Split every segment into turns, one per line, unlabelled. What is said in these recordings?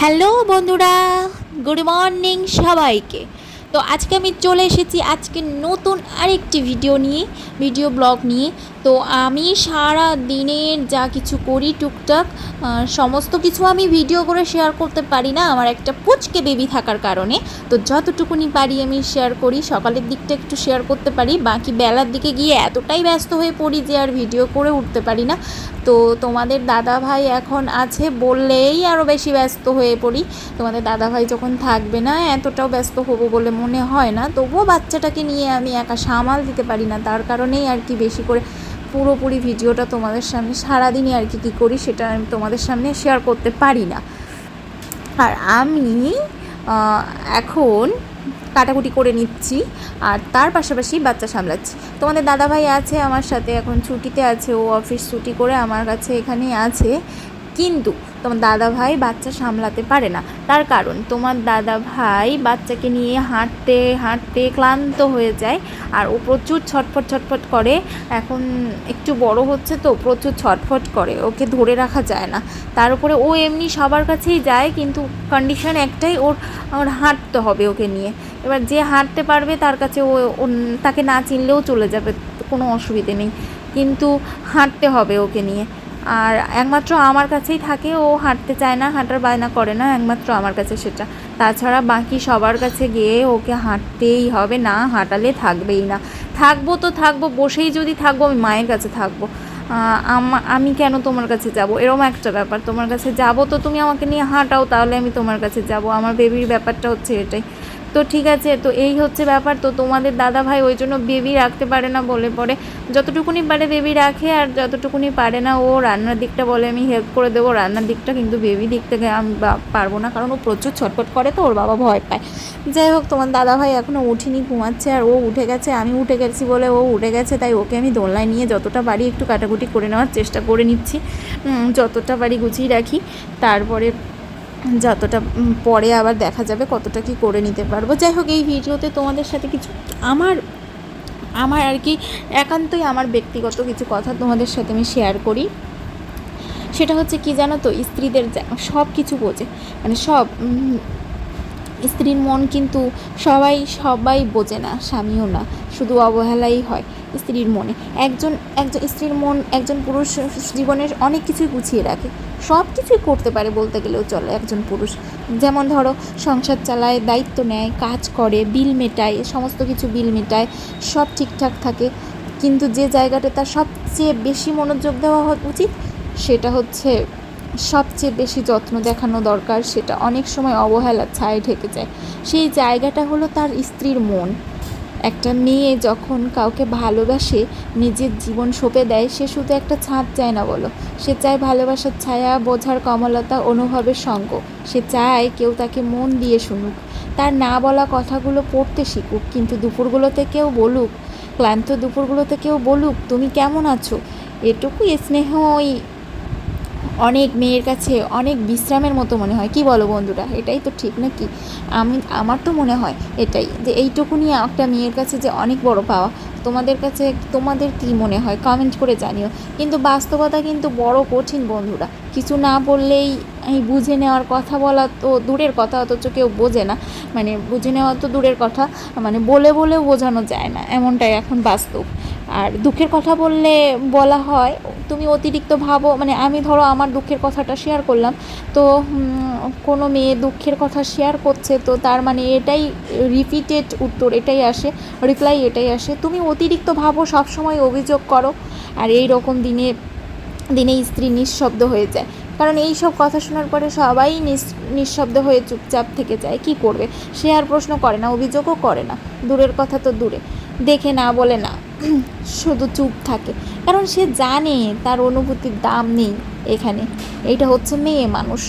Hello বন্ধুরা good morning সবাইকে। তো আজকে আমি চলে এসেছি আজকে নতুন আরেকটি ভিডিও নিয়ে ভিডিও ব্লগ নিয়ে। তো আমি সারা দিনের যা কিছু করি টুকটাক সমস্ত কিছু আমি ভিডিও করে শেয়ার করতে পারি না। আমার একটা পুচকে বেবি থাকার কারণে। তো যতটুকুনি পারি আমি শেয়ার করি, সকালের দিকটা একটু শেয়ার করতে পারি। বাকি বেলার দিকে গিয়ে এতটাই ব্যস্ত হয়ে পড়ি যে আর ভিডিও করে উঠতে পারি না। তো তোমাদের দাদা ভাই এখন আছে বললেই আরও বেশি ব্যস্ত হয়ে পড়ি। তোমাদের দাদা ভাই যখন থাকবে না, এতটাও ব্যস্ত হব বলে মনে হয় না। তবুও বাচ্চাটাকে নিয়ে আমি একা সামাল দিতে পারি না। তার কারণেই আর কি বেশি করে পুরোপুরি ভিডিওটা তোমাদের সামনে, সারাদিনই আর কি কী করি সেটা আমি তোমাদের সামনে শেয়ার করতে পারি না। আর আমি এখন কাটাকুটি করে নিচ্ছি আর তার পাশাপাশি বাচ্চা সামলাচ্ছি। তোমাদের দাদাভাই আছে আমার সাথে, এখন ছুটিতে আছে, ও অফিস ছুটি করে আমার কাছে এখানে আছে। কিন্তু তোমার দাদা ভাই বাচ্চা সামলাতে পারে না। তার কারণ, তোমার দাদা ভাই বাচ্চাকে নিয়ে হাঁটতে হাঁটতে ক্লান্ত হয়ে যায় আর ও প্রচুর ছটফট ছটফট করে। এখন একটু বড় হচ্ছে তো, প্রচুর ছটফট করে, ওকে ধরে রাখা যায় না। তার উপরে ও এমনি সবার কাছেই যায়, কিন্তু কন্ডিশন একটাই, ওর ওর হাঁটতে হবে ওকে নিয়ে। এবার যে হাঁটতে পারবে, তার কাছে ও তাকে না চিনলেও চলে যাবে, কোনো অসুবিধে নেই। কিন্তু হাঁটতে হবে ওকে নিয়ে। আর একমাত্র আমার কাছেই থাকে, ও হাঁটতে চায় না, হাঁটার বায়না করে না, একমাত্র আমার কাছে সেটা। তাছাড়া বাকি সবার কাছে গিয়ে ওকে হাঁটতেই হবে, না হাঁটালে থাকবেই না। থাকব তো থাকব, বসেই যদি থাকব, আমি মায়ের কাছে থাকব। আমি কেন তোমার কাছে যাব? এরকম একটা ব্যাপার। তোমার কাছে যাব তো তুমি আমাকে নিয়ে হাঁটাও, তাহলে আমি তোমার কাছে যাব। আমার বেবির ব্যাপারটা হচ্ছে এটাই। তো ঠিক আছে, তো এই হচ্ছে ব্যাপার। তো তোমাদের দাদা ভাই ওই জন্য বেবি রাখতে পারে না বলে পরে। যতটুকুনি পারে বেবি রাখে আর যতটুকুনি পারে না ও রান্নার দিকটা বলে, আমি হেল্প করে দেবো রান্নার দিকটা, কিন্তু বেবি দিক থেকে আমি পারব না, কারণ ও প্রচুর ছটফট করে তো, ওর বাবা ভয় পায়। যাই হোক, তোমার দাদা ভাই এখনও উঠিনি, ঘুমাচ্ছে আর ও উঠে গেছে, আমি উঠে গেছি বলে ও উঠে গেছে, তাই ওকে আমি দোলনায় নিয়ে যতটা বাড়ি একটু কাটাকুটি করে নেওয়ার চেষ্টা করে নিচ্ছি। যতটা বাড়ি গুছিয়ে রাখি। তারপরে যতটা পরে আবার দেখা যাবে কতটা কি করে নিতে পারব। যাই হোক, এই ভিডিওতে তোমাদের সাথে কিছু, আমার আমার আর কি, একান্তই আমার ব্যক্তিগত কিছু কথা তোমাদের সাথে আমি শেয়ার করি। সেটা হচ্ছে কি জানো তো, স্ত্রীদের সব কিছু বোঝে। মানে সব স্ত্রীর মন কিন্তু সবাই সবাই বোঝে না, স্বামীও না, শুধু অবহেলাই হয় স্ত্রীর মনে। একজন একজন স্ত্রীর মন একজন পুরুষ জীবনের অনেক কিছুই গুছিয়ে রাখে। সব কিছুই করতে পারে বলতে গেলেও চলে একজন পুরুষ। যেমন ধরো, সংসার চালায়, দায়িত্ব নেয়, কাজ করে, বিল মেটায়, সমস্ত কিছু বিল মেটায়, সব ঠিকঠাক থাকে। কিন্তু যে জায়গাটা তার সবচেয়ে বেশি মনোযোগ দেওয়া উচিত, সেটা হচ্ছে সবচেয়ে বেশি যত্ন দেখানো দরকার, সেটা অনেক সময় অবহেলার ছায় ঢেকে যায়। সেই জায়গাটা হলো তার স্ত্রীর মন। একটা মেয়ে যখন কাউকে ভালোবাসে, নিজের জীবন সঁপে দেয়, সে শুধু একটা ছাদ চায় না বলো। সে চায় ভালোবাসার ছায়া, বোঝার কমলতা, অনুভবের সঙ্গ। সে চায় কেউ তাকে মন দিয়ে শুনুক। তার না বলা কথাগুলো পড়তে শিখুক, কিন্তু দুপুরগুলোতে কেউ বলুক, ক্লান্ত দুপুরগুলোতে কেউ বলুক, তুমি কেমন আছো? এটুকুই স্নেহই অনেক মেয়ের কাছে অনেক বিশ্রামের মতো মনে হয়। কি বলো বন্ধুরা? এটাই তো ঠিক নাকি? আমি, আমার তো মনে হয় এটাই, যে এইটুকুনি একটা মেয়ের কাছে যে অনেক বড় পাওয়া, তোমাদের কাছে, তোমাদের কি মনে হয়? কমেন্ট করে জানিও। কিন্তু বাস্তবতা কিন্তু বড় কঠিন বন্ধুরা। কিছু না বললেই এই বুঝে নেওয়ার কথা বলা তো দূরের কথা, অথচ কেউ বোঝে না। মানে বুঝে নেওয়া তো দূরের কথা মানে বলে বলেও বোঝানো যায় না। এমনটাই এখন বাস্তব। আর দুঃখের কথা বললে বলা হয়, তুমি অতিরিক্ত ভাবো মানে আমি ধরো আমার দুঃখের কথাটা শেয়ার করলাম, তো কোনো মেয়ে দুঃখের কথা শেয়ার করছে, তো তার মানে এটাই রিপিটেড উত্তর, এটাই আসে রিপ্লাই এটাই আসে। তুমি অতিরিক্ত ভাবো, সবসময় অভিযোগ করো, আর এই রকম দিনে দিনে স্ত্রী নিঃশব্দ হয়ে যায়। কারণ এই সব কথা শোনার পরে সবাই নিঃশব্দ হয়ে চুপচাপ থেকে যায়, কি করবে? সে আর প্রশ্ন করে না, অভিযোগও করে না, দূরের কথা তো দূরে। দেখে না, বলে না। শুধু চুপ থাকে। কারণ সে জানে তার অনুভূতির দাম নেই এখানে। এইটা হচ্ছে মেয়ে মানুষ।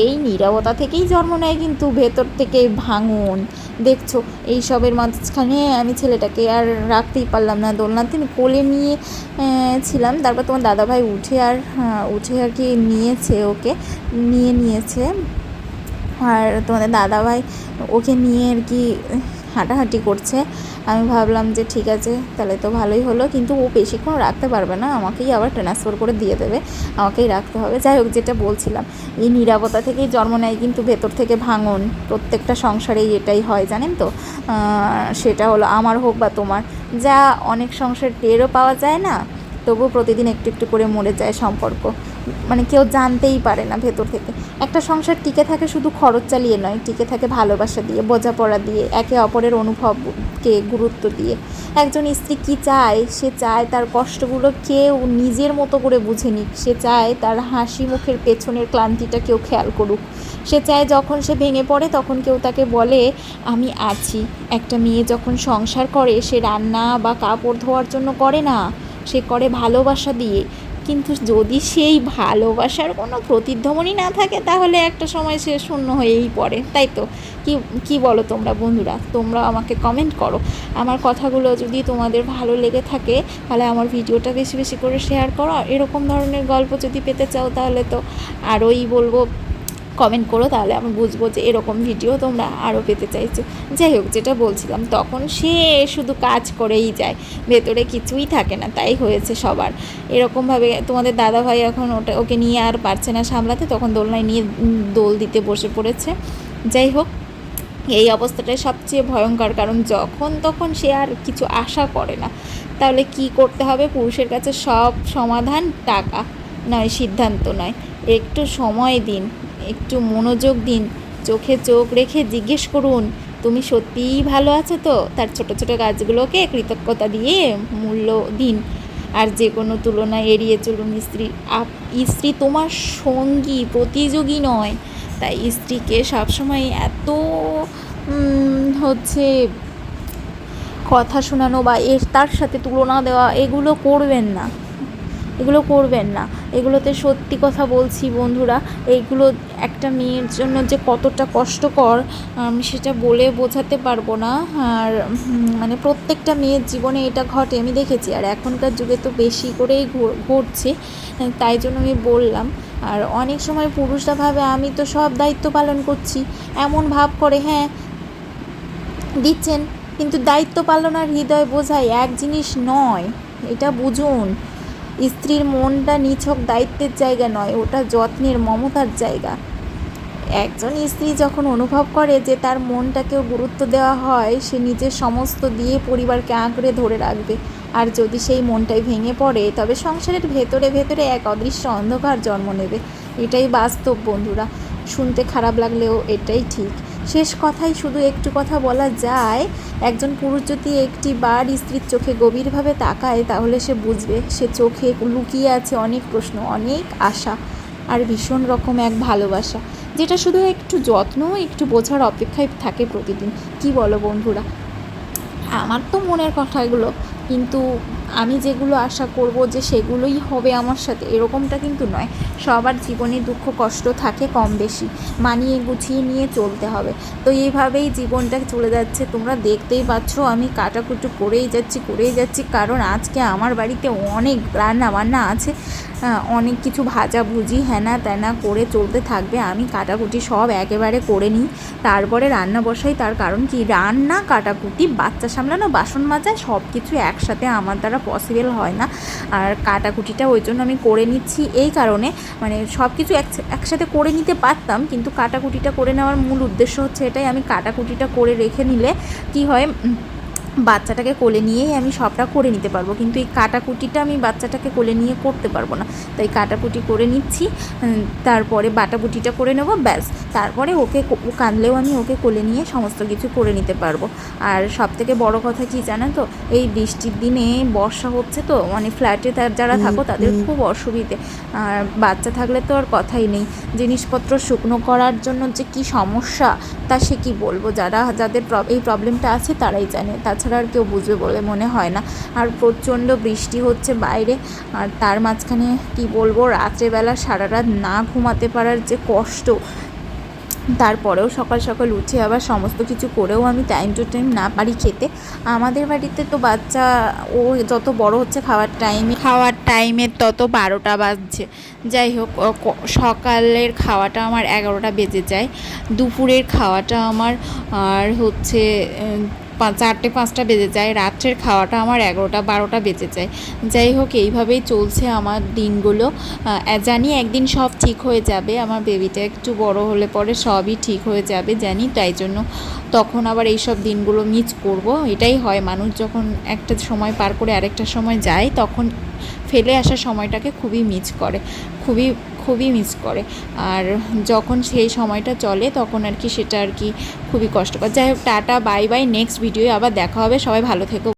এই নীরবতা থেকেই জন্ম নেয় কিন্তু ভেতর থেকে ভাঙন। দেখছ এই সবের মাঝখানে আমি ছেলেটাকে আর রাখতেই পারলাম না দোলনাতে আমি কোলে নিয়ে ছিলাম। তারপর তোমার দাদাভাই উঠে আর উঠে আর কি নিয়েছে ওকে। নিয়ে নিয়েছে। আর তোমাদের দাদাভাই ওকে নিয়ে আর কি হাঁটাহাঁটি করছে। আমি ভাবলাম যে ঠিক আছে, তাহলে তো ভালোই হলো। কিন্তু ও বেশিক্ষণ রাখতে পারবে না। আমাকেই আবার ট্রান্সফার করে দিয়ে দেবে। আমাকেই রাখতে হবে। যাই হোক, যেটা বলছিলাম, এই নিরাপত্তা থেকেই জন্ম নেয় কিন্তু ভেতর থেকে ভাঙন। প্রত্যেকটা সংসারেই এটাই হয়, জানেন তো? সেটা হলো আমার হোক বা তোমার। যা অনেক সংসার টেরও পাওয়া যায় না, তবুও প্রতিদিন একটু একটু করে মরে যায় সম্পর্ক। মানে কেউ জানতেই পারে না ভেতর থেকে। একটা সংসার টিকে থাকে শুধু খরচ চালিয়ে নয়, টিকে থাকে ভালোবাসা দিয়ে, বোঝাপড়া দিয়ে, একে অপরের অনুভবকে গুরুত্ব দিয়ে। একজন স্ত্রী কি চায়? সে চায় তার কষ্টগুলো কেউ নিজের মতো করে বুঝে নিক। সে চায় তার হাসি মুখের পেছনের ক্লান্তিটা কেউ খেয়াল করুক। সে চায় যখন সে ভেঙে পড়ে তখন কেউ তাকে বলে, আমি আছি। একটা মেয়ে যখন সংসার করে, সে রান্না বা কাপড় ধোয়ার জন্য করে না। সে করে ভালোবাসা দিয়ে। কিন্তু যদি সেই ভালোবাসার কোনো প্রতিধ্বনি না থাকে, তাহলে একটা সময় সে শূন্য হয়েই পড়ে। তাই তো? কি কি বলো তোমরা বন্ধুরা? তোমরা আমাকে কমেন্ট করো। আমার কথাগুলো যদি তোমাদের ভালো লেগে থাকে, তাহলে আমার ভিডিওটা বেশি বেশি করে শেয়ার করো। এরকম ধরনের গল্প যদি পেতে চাও, তাহলে তো আরোই বলব কমেন্ট করো, তাহলে আমি বুঝব যে এরকম ভিডিও তোমরা আরও পেতে চাইছো। যাই হোক, যেটা বলছিলাম, তখন সে শুধু কাজ করেই যায়, ভেতরে কিছুই থাকে না, তাই হয়েছে সবার। এরকমভাবে তোমাদের দাদা ভাই এখন ওটা, ওকে নিয়ে আর পারছে না সামলাতে, তখন দোলনায় নিয়ে দোল দিতে বসে পড়েছে। যাই হোক, এই অবস্থাটাই সবচেয়ে ভয়ঙ্কর, কারণ যখন তখন সে আর কিছু আশা করে না। তাহলে কি করতে হবে? পুরুষের কাছে সব সমাধান টাকা নয়, সিদ্ধান্ত নয়। একটু সময় দিন একটু মনোযোগ দিন, চোখে চোখ রেখে জিজ্ঞেস করুন, তুমি সত্যিই ভালো আছো তো? তার ছোট ছোট কাজগুলোকে কৃতজ্ঞতা দিয়ে মূল্য দিন। আর যে কোনো তুলনায় এড়িয়ে চলুন, স্ত্রী। আপ, স্ত্রী তোমার সঙ্গী, প্রতিযোগী নয়। তাই স্ত্রীকে সবসময় এত হচ্ছে কথা শোনানো বা এর, তার সাথে তুলনা দেওয়া, এগুলো করবেন না। এগুলো করবেন না। এগুলোতে সত্যি কথা বলছি বন্ধুরা, এইগুলো একটা মেয়ের জন্য যে কতটা কষ্টকর, আমি, সেটা বলে বোঝাতে পারব না। আর মানে প্রত্যেকটা মেয়ের জীবনে এটা ঘটে, আমি দেখেছি। আর এখনকার যুগে তো বেশি করেই ঘটছে তাই জন্য আমি বললাম। আর অনেক সময় পুরুষরা ভাবে, আমি তো সব দায়িত্ব পালন করছি। এমন ভাব করে হ্যাঁ দিচ্ছেন, কিন্তু দায়িত্ব পালন আর হৃদয় বোঝাই এক জিনিস নয়, এটা বুঝুন। স্ত্রীর মনটা নিছক দায়িত্বের জায়গা নয়, ওটা যত্নের, মমতার জায়গা। একজন স্ত্রী যখন অনুভব করে যে তার মনটাকেও গুরুত্ব দেওয়া হয়, সে নিজের সমস্ত দিয়ে পরিবারকে আঁকড়ে ধরে রাখবে। আর যদি সেই মনটাই ভেঙে পড়ে, তবে সংসারের ভেতরে ভেতরে এক অদৃশ্য অন্ধকার জন্ম নেবে। এটাই বাস্তব, বন্ধুরা। শুনতে খারাপ লাগলেও এটাই ঠিক। শেষ কথায় শুধু একটু কথা বলা যায়, একজন পুরুষ যদি একটি বার স্ত্রীর চোখে গভীরভাবে তাকায়, তাহলে সে বুঝবে, সে চোখে লুকিয়ে আছে অনেক প্রশ্ন, অনেক আশা আর ভীষণ রকম এক ভালোবাসা, যেটা শুধু একটু যত্ন, একটু বোঝার অপেক্ষায় থাকে প্রতিদিন। কি বলো বন্ধুরা? আমার তো মনের কথাগুলো কিন্তু আমি যেগুলো আশা করব যে সেগুলোই হবে আমার সাথে, এরকমটা কিন্তু নয়। সবার জীবনে দুঃখ কষ্ট থাকে কম বেশি, মানিয়ে গুছিয়ে নিয়ে চলতে হবে। তো এইভাবেই জীবনটা চলে যাচ্ছে। তোমরা দেখতেই পাচ্ছ, আমি কাটাকুটু করেই যাচ্ছি করেই যাচ্ছি। কারণ আজকে আমার বাড়িতে অনেক রান্না বান্না আছে। অনেক কিছু ভাজা ভুজি হ্যানা ত্যানা করে চলতে থাকবে। আমি কাটাকুটি সব একেবারে করে নিই। তারপরে রান্না বসাই। তার কারণ কি? রান্না, কাটাকুটি, বাচ্চা সামলানো, বাসন মাজা সব কিছু একসাথে আমার দ্বারা পসিবল হয় না। আর কাটাকুটিটা ওই জন্য আমি করে নিচ্ছি। এই কারণে মানে সব কিছু এক- একসাথে করে নিতে পারতাম, কিন্তু কাটাকুটিটা করে নেওয়ার মূল উদ্দেশ্য হচ্ছে এটাই। আমি কাটাকুটিটা করে রেখে নিলে কি হয়? বাচ্চাটাকে কোলে নিয়েই আমি সবটা করে নিতে পারব। কিন্তু এই কাটাকুটিটা আমি বাচ্চাটাকে কোলে নিয়ে করতে পারব না। তাই কাটাকুটি করে নিচ্ছি তারপরে বাটাবুটিটা করে নেব ব্যাস। তারপরে ওকে কাঁদলেও আমি ওকে কোলে নিয়ে সমস্ত কিছু করে নিতে পারব। আর সব থেকে বড় কথা কি জানেন তো এই বৃষ্টির দিনে বর্ষা হচ্ছে তো মানে ফ্ল্যাটে তার যারা থাকো তাদের খুব অসুবিধে। আর বাচ্চা থাকলে তো আর কথাই নেই। জিনিসপত্র শুকনো করার জন্য যে কি সমস্যা তা সে কি বলব? যারা যাদের এই প্রবলেমটা আছে তারাই জানে। তাছাড়া আর কেউ বুঝবে বলে মনে হয় না। আর প্রচণ্ড বৃষ্টি হচ্ছে বাইরে। আর তার মাঝখানে কি বলব, রাত্রেবেলা সারা রাত না ঘুমাতে পারার যে কষ্ট, তারপরেও সকাল সকাল উঠে আবার সমস্ত কিছু করেও আমি টাইম টু টাইম না পারি খেতে। আমাদের বাড়িতে তো বাচ্চা, ও যত বড় হচ্ছে খাওয়ার টাইমে খাওয়ার টাইমে তত বারোটা বাজছে। যাই হোক সকালের খাওয়াটা আমার এগারোটা বেজে যায়। দুপুরের খাওয়াটা আমার, আর হচ্ছে চারটে, পাঁচটা বেজে যায়। রাত্রের খাওয়াটা আমার এগারোটা, বারোটা বেজে যায়। যাই হোক, এইভাবেই চলছে আমার দিনগুলো। জানি একদিন সব ঠিক হয়ে যাবে। আমার বেবিটা একটু বড় হলে পরে সবই ঠিক হয়ে যাবে, জানি। তাই জন্য তখন আবার এইসব দিনগুলো মিস করব। এটাই হয়, মানুষ যখন একটা সময় পার করে আরেকটা সময় যায়, তখন ফেলে আসা সময়টাকে খুবই মিস করে। খুবই খুবই মিস করে। আর যখন সেই সময়টা চলে, তখন আর কি সেটা আর কি খুবই কষ্টকর। যাই হোক, tata bye bye next video আবার দেখা হবে। সবাই ভালো থেকো।